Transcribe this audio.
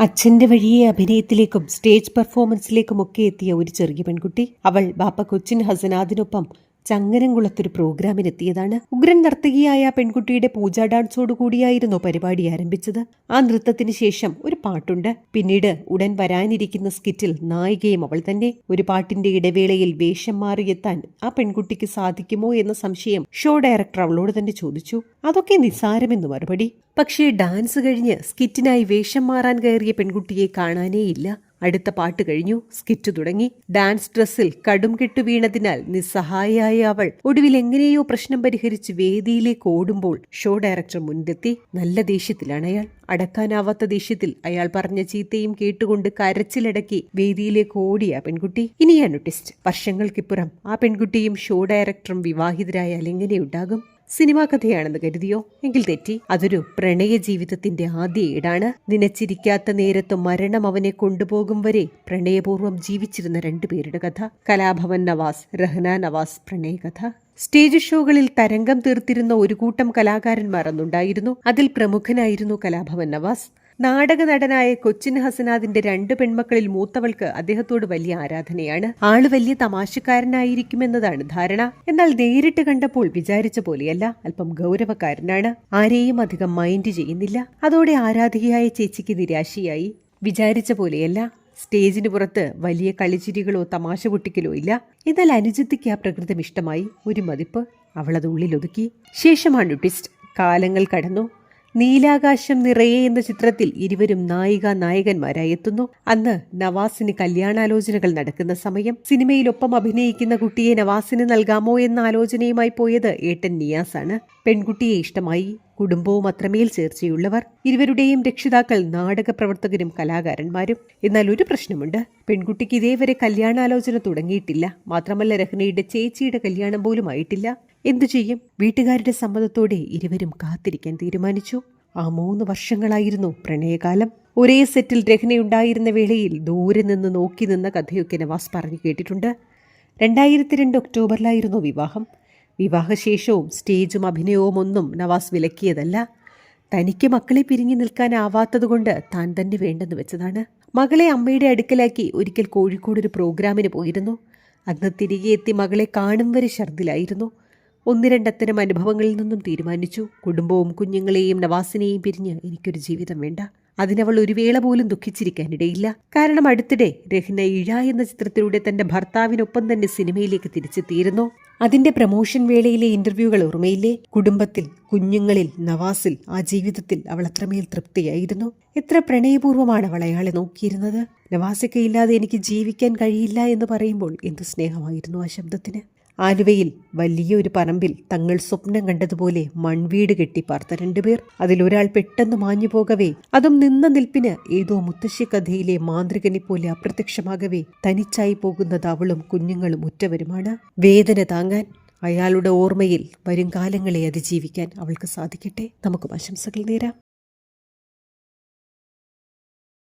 അച്ഛന്റെ വഴിയെ അഭിനയത്തിലേക്കും സ്റ്റേജ് പെർഫോമൻസിലേക്കും ഒക്കെ എത്തിയ ഒരു ചെറിയ പെൺകുട്ടി അവൾ ബാപ്പ കൊച്ചിൻ ഹസനാദിനൊപ്പം ചങ്ങരംകുളത്തൊരു പ്രോഗ്രാമിനെത്തിയതാണ്. ഉഗ്രൻ നർത്തകിയായ പെൺകുട്ടിയുടെ പൂജാ ഡാൻസോടുകൂടിയായിരുന്നു പരിപാടി ആരംഭിച്ചത്. ആ നൃത്തത്തിന് ശേഷം ഒരു പാട്ടുണ്ട്. പിന്നീട് ഉടൻ വരാനിരിക്കുന്ന സ്കിറ്റിൽ നായികയും അവൾ തന്നെ. ഒരു പാട്ടിന്റെ ഇടവേളയിൽ വേഷം മാറിയെത്താൻ ആ പെൺകുട്ടിക്ക് സാധിക്കുമോ എന്ന സംശയം ഷോ ഡയറക്ടർ അവളോട് തന്നെ ചോദിച്ചു. അതൊക്കെ നിസ്സാരമെന്ന് മറുപടി. പക്ഷേ ഡാൻസ് കഴിഞ്ഞ് സ്കിറ്റിനായി വേഷം മാറാൻ കയറിയ പെൺകുട്ടിയെ കാണാനേയില്ല. അടുത്ത പാട്ട് കഴിഞ്ഞു. സ്കിറ്റ് തുടങ്ങി. ഡാൻസ് ഡ്രസ്സിൽ കടും കെട്ടു വീണതിനാൽ നിസ്സഹായായ അവൾ ഒടുവിൽ എങ്ങനെയോ പ്രശ്നം പരിഹരിച്ച് വേദിയിലേക്ക് ഓടുമ്പോൾ ഷോ ഡയറക്ടർ മുൻപെത്തി നല്ല ദേഷ്യത്തിലാണ് അയാൾ. അടക്കാനാവാത്ത ദേഷ്യത്തിൽ അയാൾ പറഞ്ഞ ചീത്തയും കേട്ടുകൊണ്ട് കരച്ചിലടക്കി വേദിയിലേക്ക് ഓടിയ പെൺകുട്ടി. ഇനിയാണ് ടെസ്റ്റ്. വർഷങ്ങൾക്കിപ്പുറം ആ പെൺകുട്ടിയും ഷോ ഡയറക്ടറും വിവാഹിതരായാൽ എങ്ങനെയുണ്ടാകും സിനിമാ കഥയാണെന്ന് കരുതിയോ? എങ്കിൽ തെറ്റി. അതൊരു പ്രണയ ജീവിതത്തിന്റെ ആദ്യ ഏടാണ് നിനച്ചിരിക്കാത്ത നേരത്ത് മരണം അവനെ കൊണ്ടുപോകും വരെ പ്രണയപൂർവം ജീവിച്ചിരുന്ന രണ്ടുപേരുടെ കഥ. കലാഭവൻ നവാസ് റഹ്ന നവാസ് പ്രണയകഥ സ്റ്റേജ് ഷോകളിൽ തരംഗം തീർത്തിരുന്ന ഒരു കൂട്ടം കലാകാരന്മാർ അന്നുണ്ടായിരുന്നു. അതിൽ പ്രമുഖനായിരുന്നു കലാഭവൻ നവാസ്. നാടക നടനായ കൊച്ചിൻ ഹസനാദിന്റെ രണ്ട് പെൺമക്കളിൽ മൂത്തവൾക്ക് അദ്ദേഹത്തോട് വലിയ ആരാധനയാണ്. ആൾ വലിയ തമാശക്കാരനായിരിക്കുമെന്നതാണ് ധാരണ. എന്നാൽ നേരിട്ട് കണ്ടപ്പോൾ വിചാരിച്ച പോലെയല്ല അല്പം ഗൗരവക്കാരനാണ്. ആരെയും അധികം മൈൻഡ് ചെയ്യുന്നില്ല. അതോടെ ആരാധികയായ ചേച്ചിക്ക് നിരാശയായി. വിചാരിച്ച പോലെയല്ല സ്റ്റേജിന് പുറത്ത് വലിയ കളിച്ചിരികളോ തമാശ പൊട്ടിക്കലോ ഇല്ല. എന്നാൽ അനുജിത്തിക്ക് ആ പ്രകൃതം ഇഷ്ടമായി. ഒരു മതിപ്പ് അവളത് ഉള്ളിലൊതുക്കി. ശേഷമാണ് ട്വിസ്റ്റ്. കാലങ്ങൾ കടന്നു. നീലാകാശം നിറയെ എന്ന ചിത്രത്തിൽ ഇരുവരും നായിക നായകന്മാരായി എത്തുന്നു അന്ന് നവാസിന് കല്യാണാലോചനകൾ നടക്കുന്ന സമയം. സിനിമയിലൊപ്പം അഭിനയിക്കുന്ന കുട്ടിയെ നവാസിന് നൽകാമോ എന്ന ആലോചനയുമായി പോയത് ഏട്ടൻ നിയാസാണ്. പെൺകുട്ടിയെ ഇഷ്ടമായി കുടുംബവും അത്രമേൽ ചേർച്ചയുള്ളവർ. ഇരുവരുടെയും രക്ഷിതാക്കൾ നാടക പ്രവർത്തകരും കലാകാരന്മാരും. എന്നാൽ ഒരു പ്രശ്നമുണ്ട്. പെൺകുട്ടിക്ക് ഇതേവരെ കല്യാണാലോചന തുടങ്ങിയിട്ടില്ല. മാത്രമല്ല രഹ്നയുടെ ചേച്ചിയുടെ കല്യാണം പോലും ആയിട്ടില്ല എന്തു ചെയ്യും? വീട്ടുകാരുടെ സമ്മതത്തോടെ ഇരുവരും കാത്തിരിക്കാൻ തീരുമാനിച്ചു. ആ മൂന്ന് വർഷങ്ങളായിരുന്നു പ്രണയകാലം. ഒരേ സെറ്റിൽ രഹ്നയുണ്ടായിരുന്ന വേളയിൽ ദൂരെ നിന്ന് നോക്കി നിന്ന കഥയൊക്കെ നവാസ് പറഞ്ഞു കേട്ടിട്ടുണ്ട്. രണ്ടായിരത്തി രണ്ട് ഒക്ടോബറിലായിരുന്നു വിവാഹം. വിവാഹശേഷവും സ്റ്റേജും അഭിനയവും ഒന്നും നവാസ് വിലക്കിയതല്ല. തനിക്ക് മക്കളെ പിരിഞ്ഞു നിൽക്കാനാവാത്തതുകൊണ്ട് താൻ തന്നെ വേണ്ടെന്ന് വെച്ചതാണ്. മകളെ അമ്മയുടെ അടുക്കലാക്കി ഒരിക്കൽ കോഴിക്കോട് ഒരു പ്രോഗ്രാമിന് പോയിരുന്നു. അന്ന് തിരികെ എത്തി മകളെ കാണും വരെ ഛർദിലായിരുന്നു. ഒന്ന് രണ്ടത്തരം അനുഭവങ്ങളിൽ നിന്നും തീരുമാനിച്ചു. കുടുംബവും കുഞ്ഞുങ്ങളെയും നവാസിനെയും പിരിഞ്ഞ് എനിക്കൊരു ജീവിതം വേണ്ട. അതിനവൾ ഒരു വേള പോലും ദുഃഖിച്ചിരിക്കാനിടയില്ല. കാരണം അടുത്തിടെ രഹ്ന ഇഴ എന്ന ചിത്രത്തിലൂടെ തന്റെ ഭർത്താവിനൊപ്പം തന്നെ സിനിമയിലേക്ക് തിരിച്ചെത്തിയിരുന്നു. അതിന്റെ പ്രമോഷൻ വേളയിലെ ഇന്റർവ്യൂകൾ ഓർമ്മയില്ലേ? കുടുംബത്തിൽ കുഞ്ഞുങ്ങളിൽ നവാസിൽ ആ ജീവിതത്തിൽ അവൾ അത്രമേൽ തൃപ്തിയായിരുന്നു. എത്ര പ്രണയപൂർവമാണ് അവൾ അയാളെ നോക്കിയിരുന്നത്? നവാസിക്കയില്ലാതെ എനിക്ക് ജീവിക്കാൻ കഴിയില്ല എന്ന് പറയുമ്പോൾ എന്ത് സ്നേഹമായിരുന്നു ആ ശബ്ദത്തിന്. ആലുവയിൽ വലിയൊരു പറമ്പിൽ തങ്ങൾ സ്വപ്നം കണ്ടതുപോലെ മൺവീട് കെട്ടി പാർത്ത രണ്ടുപേർ. അതിലൊരാൾ പെട്ടെന്ന് മാഞ്ഞു പോകവേ അതും നിന്ന നിൽപ്പിന് ഏതോ മുത്തശ്ശി കഥയിലെ മാന്ത്രികനെ പോലെ അപ്രത്യക്ഷമാകവേ തനിച്ചായി പോകുന്നത് അവളും കുഞ്ഞുങ്ങളും ഉറ്റവരുമാണ്. വേദന താങ്ങാൻ അയാളുടെ ഓർമ്മയിൽ വരും കാലങ്ങളെ അതിജീവിക്കാൻ അവൾക്ക് സാധിക്കട്ടെ. നമുക്ക് ആശംസകൾ നേരാം.